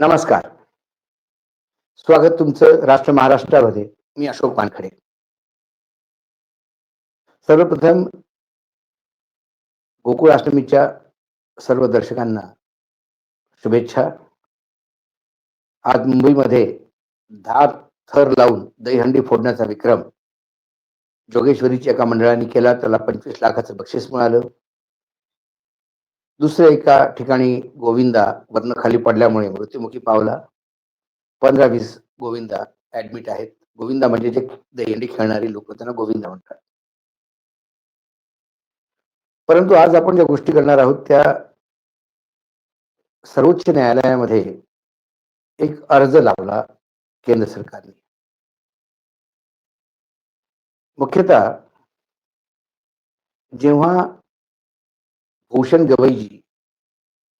नमस्कार. स्वागत तुमचं राष्ट्र महाराष्ट्रामध्ये. मी अशोक वानखडे. सर्वप्रथम गोकुळ अष्टमीच्या सर्व दर्शकांना शुभेच्छा. आज मुंबईमध्ये दहा थर लावून दहीहंडी फोडण्याचा विक्रम जोगेश्वरीच्या एका मंडळाने केला. त्याला पंचवीस लाखाचं बक्षीस मिळालं. दुसऱ्या एका ठिकाणी गोविंदा वर्ण खाली पडल्यामुळे मृत्युमुखी पावला. पंधरा वीस गोविंदा ऍडमिट आहेत. गोविंदा म्हणजे जे दहीहंडी खेळणारी लोक त्यांना गोविंदा म्हणतात. परंतु आज आपण ज्या गोष्टी करणार आहोत त्या सर्वोच्च न्यायालयामध्ये एक अर्ज लावला केंद्र सरकारने. मुख्यतः जेव्हा भूषण गवईजी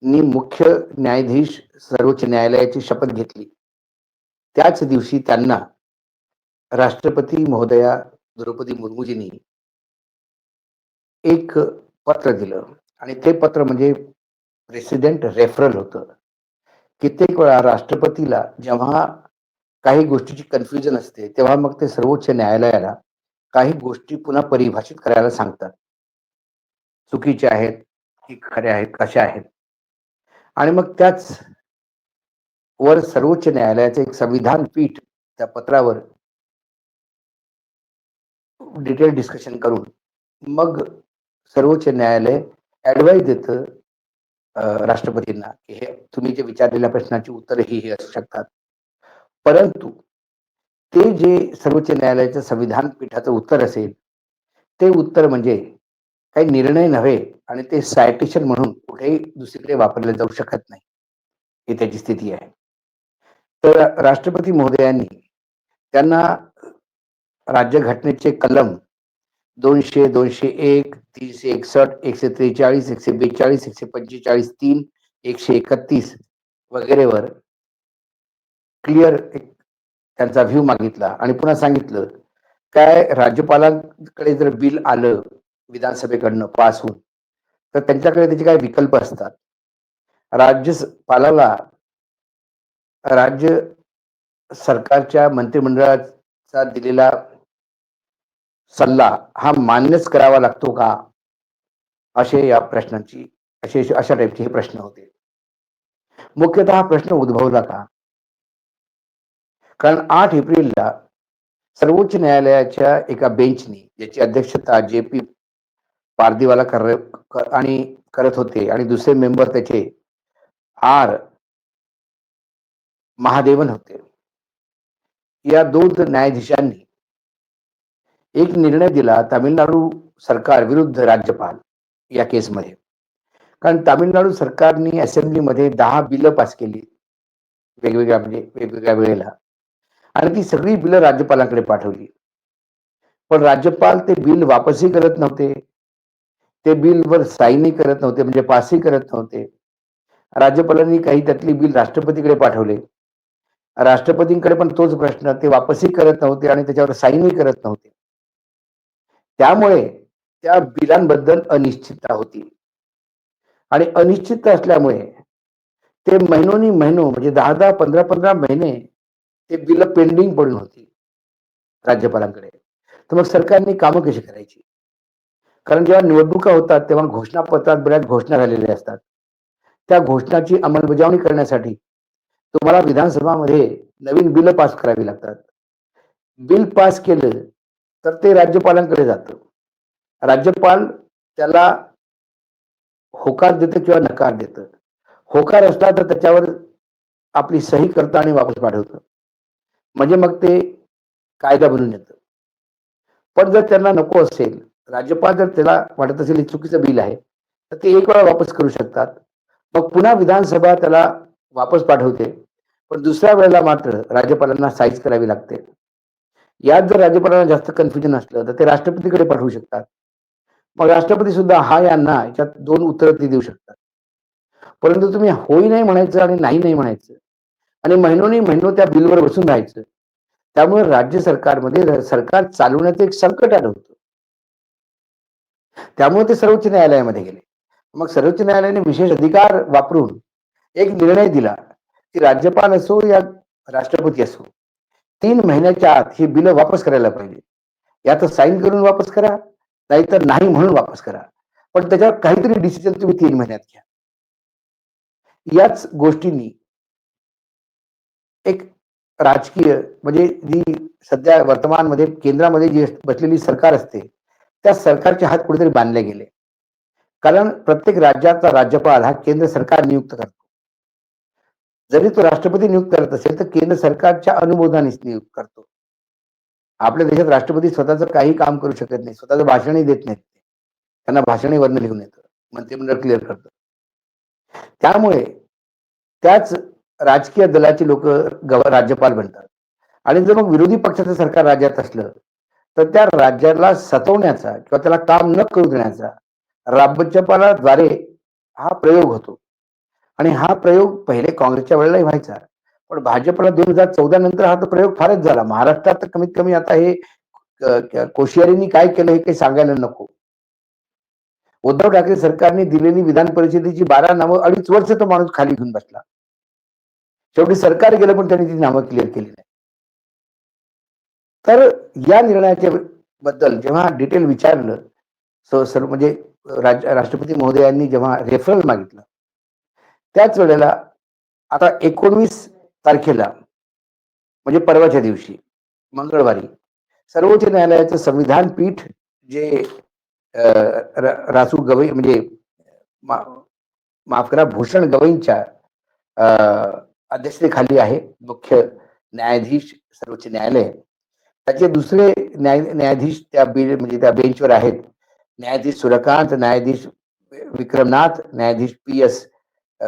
नी मुख्य न्यायाधीश सर्वोच्च न्यायालयाची शपथ घेतली. त्याच दिवशी त्यांना राष्ट्रपती महोदया द्रौपदी मुर्मूजींनी एक पत्र दिलं. आणि ते पत्र म्हणजे प्रेसिडेंट रेफरल होतं. कित्येक वेळा राष्ट्रपतीला जेव्हा काही गोष्टीची कन्फ्युजन असते तेव्हा मग ते सर्वोच्च न्यायालयाला काही गोष्टी पुन्हा परिभाषित करायला सांगतात. चुकीच्या आहेत की खरे आहेत कशा आहेत. आणि मग त्याच वर सर्वोच्च न्यायालयाचे एक संविधान पीठ त्या पत्रावर डिटेल डिस्कशन करून मग सर्वोच्च न्यायालय ऍडवाइस देतं राष्ट्रपतींना की हे तुम्ही जे विचारलेल्या प्रश्नाची उत्तर ही हे असू शकतात. परंतु ते जे सर्वोच्च न्यायालयाचं संविधान पीठाचं उत्तर असेल ते उत्तर म्हणजे काही निर्णय नव्हे आणि ते सायटेशन म्हणून कुठेही दुसरीकडे वापरले जाऊ शकत नाही. ही त्याची स्थिती आहे. तर राष्ट्रपती महोदयांनी त्यांना राज्यघटनेचे कलम दोनशे दोनशे एक तीनशे एकसष्ट एकशे त्रेचाळीस एकशे बेचाळीस एकशे पंचेचाळीस तीन एकशे एकतीस वगैरेवर क्लिअर एक त्यांचा व्ह्यू मागितला आणि पुन्हा सांगितलं काय राज्यपालांकडे जर बिल आलं विधानसभेकडनं पास होऊन. तर त्यांच्याकडे त्याचे काही विकल्प असतात. राज्यपालाला राज्य सरकारच्या मंत्रिमंडळाचा दिलेला सल्ला हा मान्यच करावा लागतो का? असे या प्रश्नांची असे अशा टाईपचे हे प्रश्न होते. मुख्यतः हा प्रश्न उद्भवला का? कारण आठ एप्रिलला सर्वोच्च न्यायालयाच्या एका बेंचने ज्याची अध्यक्षता जे पी पारदीवाला कर आणि करत होते. आणि दुसरे मेंबर त्याचे आर महादेवन होते. या दोन न्यायाधीशांनी एक निर्णय दिला तामिळनाडू सरकार विरुद्ध राज्यपाल या केसमध्ये. कारण तामिळनाडू सरकारने असेंब्लीमध्ये दहा बिलं पास केली वेगवेगळ्या म्हणजे वेगवेगळ्या वेळेला. आणि ती सगळी बिलं राज्यपालांकडे पाठवली. पण राज्यपाल ते बिल वापसही करत नव्हते. ते बिलवर साईनही करत नव्हते म्हणजे पासही करत नव्हते. राज्यपालांनी काही त्यातली बिल राष्ट्रपतीकडे पाठवले. राष्ट्रपतींकडे पण तोच प्रश्न ते वापसही करत नव्हते आणि त्याच्यावर साईनही करत नव्हते. त्यामुळे त्या बिलांबद्दल अनिश्चितता होती. आणि अनिश्चितता असल्यामुळे ते महिनोनी महिनो म्हणजे दहा दहा पंधरा पंधरा महिने ते बिल पेंडिंग पडून होती राज्यपालांकडे. तर मग सरकारने कामं कशी करायची? कारण जेव्हा निवडणुका होतात तेव्हा घोषणापत्रात बऱ्याच घोषणा झालेल्या असतात. त्या घोषणाची अंमलबजावणी करण्यासाठी तुम्हाला विधानसभामध्ये नवीन बिल पास करावी लागतात. बिल पास केलं तर ते राज्यपालांकडे जातं. राज्यपाल त्याला होकार देतं किंवा नकार देतं. होकार असला तर त्याच्यावर आपली सही करतं आणि वापस पाठवतं. म्हणजे मग ते कायदा बनून येतं. पण जर त्यांना नको असेल राज्यपाल जर त्याला वाटत असेल हे चुकीचं बिल आहे तर ते एक वेळा वापस करू शकतात. मग पुन्हा विधानसभा त्याला वापस पाठवते पण दुसऱ्या वेळेला मात्र राज्यपालांना साईज करावी लागते. यात जर राज्यपालांना जास्त कन्फ्युजन असलं तर ते राष्ट्रपतीकडे पाठवू शकतात. मग राष्ट्रपती सुद्धा हा यांना याच्यात दोन उत्तरं ते देऊ शकतात. परंतु तुम्ही होई नाही म्हणायचं आणि नाही नाही म्हणायचं आणि महिनोनी महिनो त्या बिलवर बसून राहायचं त्यामुळे राज्य सरकारमध्ये सरकार चालवण्याचं एक संकट आलं होतं. त्यामुळे ते सर्वोच्च न्यायालयामध्ये गेले. मग सर्वोच्च न्यायालयाने विशेष अधिकार वापरून एक निर्णय दिला की राज्यपाल असो या राष्ट्रपती असो तीन महिन्याच्या आत ही बिलं वापस करायला पाहिजे. यात साईन करून वापस करा नाहीतर नाही म्हणून वापस करा. पण त्याच्यावर काहीतरी डिसिजन तुम्ही तीन महिन्यात घ्या. याच गोष्टींनी एक राजकीय म्हणजे जी सध्या वर्तमानमध्ये केंद्रामध्ये जी बसलेली सरकार असते त्या सरकारचे हात कुठेतरी बांधले गेले. कारण प्रत्येक राज्याचा राज्यपाल हा केंद्र सरकार नियुक्त करतो. जरी तो राष्ट्रपती नियुक्त करत असेल तर केंद्र सरकारच्या अनुमोदनानेच नियुक्त करतो. आपल्या देशात राष्ट्रपती स्वतःच काही काम करू शकत नाही स्वतःच भाषणही देत नाहीत त्यांना भाषणही वर्ण लिहून येतं मंत्रिमंडळ क्लिअर करतं. त्यामुळे त्याच राजकीय दलाची लोक राज्यपाल बनतात. आणि जर मग विरोधी पक्षाचं सरकार राज्यात असलं तर त्या राज्याला सतवण्याचा किंवा त्याला काम न करू देण्याचा राज्यपालाद्वारे हा प्रयोग होतो. आणि हा प्रयोग पहिले काँग्रेसच्या वेळेलाही व्हायचा. पण भाजपला दोन हजार चौदा नंतर हा तो प्रयोग फारच झाला. महाराष्ट्रात तर कमीत कमी आता हे कोश्यारींनी काय केलं हे काही सांगायला नको. उद्धव ठाकरे सरकारने दिलेली विधान परिषदेची बारा नावं अडीच वर्ष तो माणूस खाली घेऊन बसला. शेवटी सरकार गेलं पण त्यांनी ती नावं क्लिअर केली नाही. तर या निर्णयाच्या बद्दल जेव्हा डिटेल विचारलं सर्व म्हणजे राज राष्ट्रपती महोदयांनी जेव्हा रेफरल मागितलं त्याच वेळेला आता एकोणवीस तारखेला म्हणजे परवाच्या दिवशी मंगळवारी सर्वोच्च न्यायालयाचं संविधान पीठ जे रासू गवई म्हणजे माफ करा भूषण गवईंच्या अध्यक्षतेखाली आहे मुख्य न्यायाधीश सर्वोच्च न्यायालय. त्याचे दुसरे न्याय न्यायाधीश त्या म्हणजे त्या बेंचवर आहेत. न्यायाधीश सूर्यकांत न्यायाधीश विक्रमनाथ न्यायाधीश P S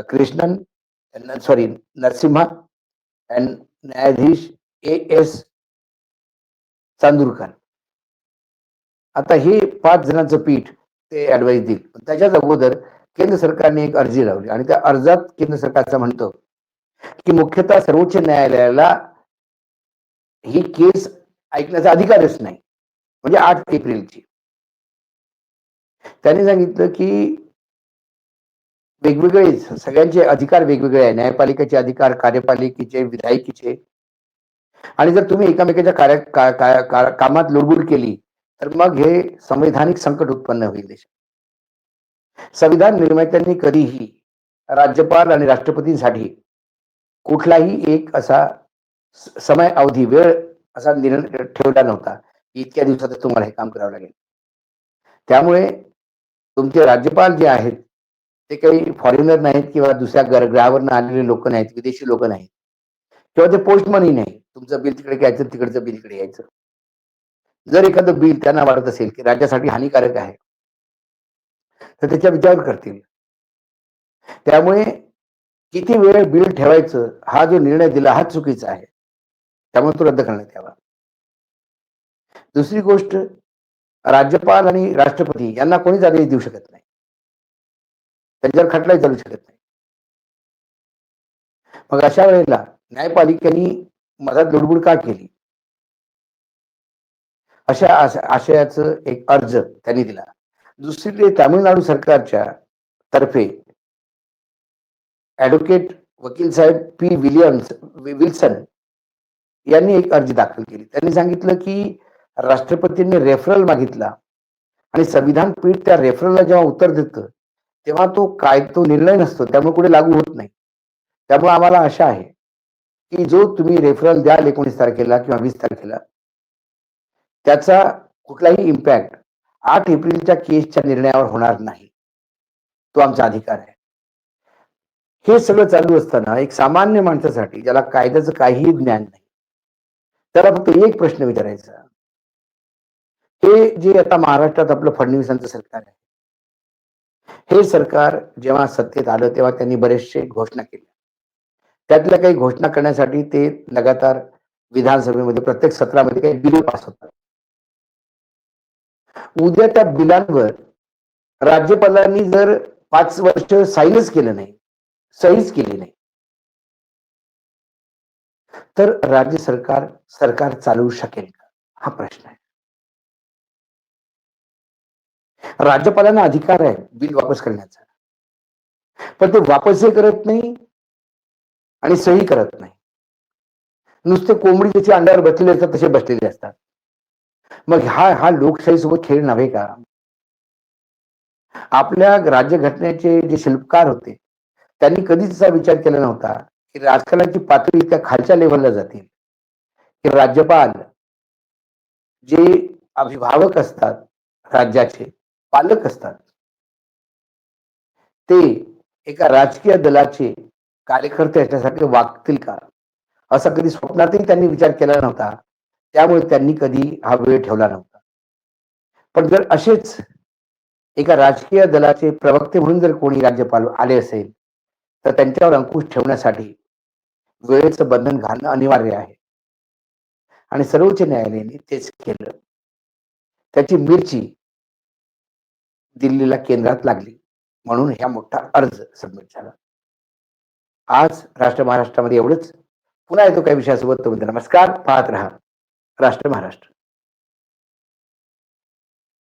Krishnan sorry Narasimha and न्यायाधीश ए एस चांदूरकर. आता हे पाच जणांचं पीठ ते ऍडवाइस देईल. त्याच्याच अगोदर केंद्र सरकारने एक अर्जी लावली आणि त्या अर्जात केंद्र सरकारचं म्हणतो की मुख्यतः सर्वोच्च न्यायालयाला ही केस ऐकण्याचा अधिकारच नाही. म्हणजे आठ एप्रिलची. त्यांनी सांगितलं की वेगवेगळे सगळ्यांचे अधिकार वेगवेगळे आहे. न्यायपालिकेचे अधिकार कार्यपालिकेचे विधायकीचे. आणि जर तुम्ही एकामेकाच्या कार्य कामात लुडबुड केली तर मग हे संवैधानिक संकट उत्पन्न होईल देशात. संविधान निर्मात्यांनी कधीही राज्यपाल आणि राष्ट्रपतींसाठी कुठलाही एक असा समय अवधी वेळ असा निर्णय ठेवला नव्हता. की इतक्या दिवसातच तुम्हाला हे काम करावं लागेल. त्यामुळे तुमचे राज्यपाल जे आहेत ते काही फॉरेनर नाहीत किंवा दुसऱ्या ग्रहावरनं आलेले लोक नाहीत विदेशी लोक नाहीत. किंवा ते पोस्टमनही नाही. तुमचं बिल तिकडे घ्यायचं तिकडचं बिल इकडे यायचं. जर एखादं बिल त्यांना वाटत असेल की राज्यासाठी हानिकारक आहे तर त्याच्या विचार करतील. त्यामुळे किती वेळ बिल ठेवायचं हा जो निर्णय दिला हा चुकीचा आहे. त्यामुळे तो रद्द करण्यात यावा. दुसरी गोष्ट राज्यपाल आणि राष्ट्रपती यांना कोणीच आदेश देऊ शकत नाही. त्यांच्यावर खटलाही चालू शकत नाही. मग अशा वेळेला न्यायपालिकेने मधात लुडबुड का केली? अशा आशयाचं एक अर्ज त्यांनी दिला. दुसरीकडे तामिळनाडू सरकारच्या तर्फे ऍडव्होकेट वकील साहेब पी विलियम्स विल्सन यांनी एक अर्जी दाखल केली. त्यांनी सांगितलं की राष्ट्रपतींनी रेफरल मागितला आणि संविधान पीठ त्या रेफरलला जेव्हा उत्तर देतं तेव्हा तो काय तो निर्णय नसतो. त्यामुळे कुठे लागू होत नाही. त्यामुळे आम्हाला आशा आहे की जो तुम्ही रेफरल द्याल एकोणीस तारखेला किंवा वीस तारखेला त्याचा कुठलाही इम्पॅक्ट आठ एप्रिलच्या केसच्या निर्णयावर होणार नाही. तो आमचा अधिकार आहे. हे सगळं चालू असताना एक सामान्य माणसासाठी ज्याला कायद्याचं काहीही ज्ञान नाही त्याला फक्त एक प्रश्न विचारायचा. हे जे आता महाराष्ट्रात आपलं फडणवीसांचं सरकार आहे. हे सरकार जेव्हा सत्तेत आलं तेव्हा त्यांनी बरेचसे घोषणा केल्या. त्यातल्या काही घोषणा करण्यासाठी ते लगातार विधानसभेमध्ये प्रत्येक सत्रामध्ये काही बिल पास होतात. उद्या त्या बिलांवर राज्यपालांनी जर पाच वर्ष साईनच केलं नाही सहीच केली नाही तर राज्य सरकार सरकार चालवू शकेल का? हा प्रश्न आहे. राज्यपालांना अधिकार आहे बिल वापस करण्याचा. पण ते वापसही करत नाही आणि सही करत नाही. नुसते कोंबडी त्याची अंड्यावर बसलेले असतात तसे बसलेले असतात. मग हा हा लोकशाही सोबत खेळ नव्हे का? आपल्या राज्यघटनेचे जे शिल्पकार होते त्यांनी कधीच असा विचार केला नव्हता की राजकारणाची पातळी इतक्या खालच्या लेवलला जातील. की राज्यपाल जे अभिभावक असतात राज्याचे पालक असतात ते एका राजकीय दलाचे कार्यकर्ते याच्यासाठी वागतील का? असा कधी स्वप्नातही त्यांनी विचार केला नव्हता. त्यामुळे त्यांनी कधी हा वेळ ठेवला नव्हता. पण जर असेच एका राजकीय दलाचे प्रवक्ते म्हणून जर कोणी राज्यपाल आले असेल तर त्यांच्यावर अंकुश ठेवण्यासाठी वेळेचं बंधन घालणं अनिवार्य आहे. आणि सर्वोच्च न्यायालयाने तेच केलं. त्याची मिरची दिल्लीला केंद्रात लागली. म्हणून ह्या मोठा अर्ज सबमिट झाला. आज राष्ट्र महाराष्ट्रामध्ये एवढंच. पुन्हा येतो काही विषयासोबत. तो नमस्कार. पाहत राहा. राष्ट्र महाराष्ट्र.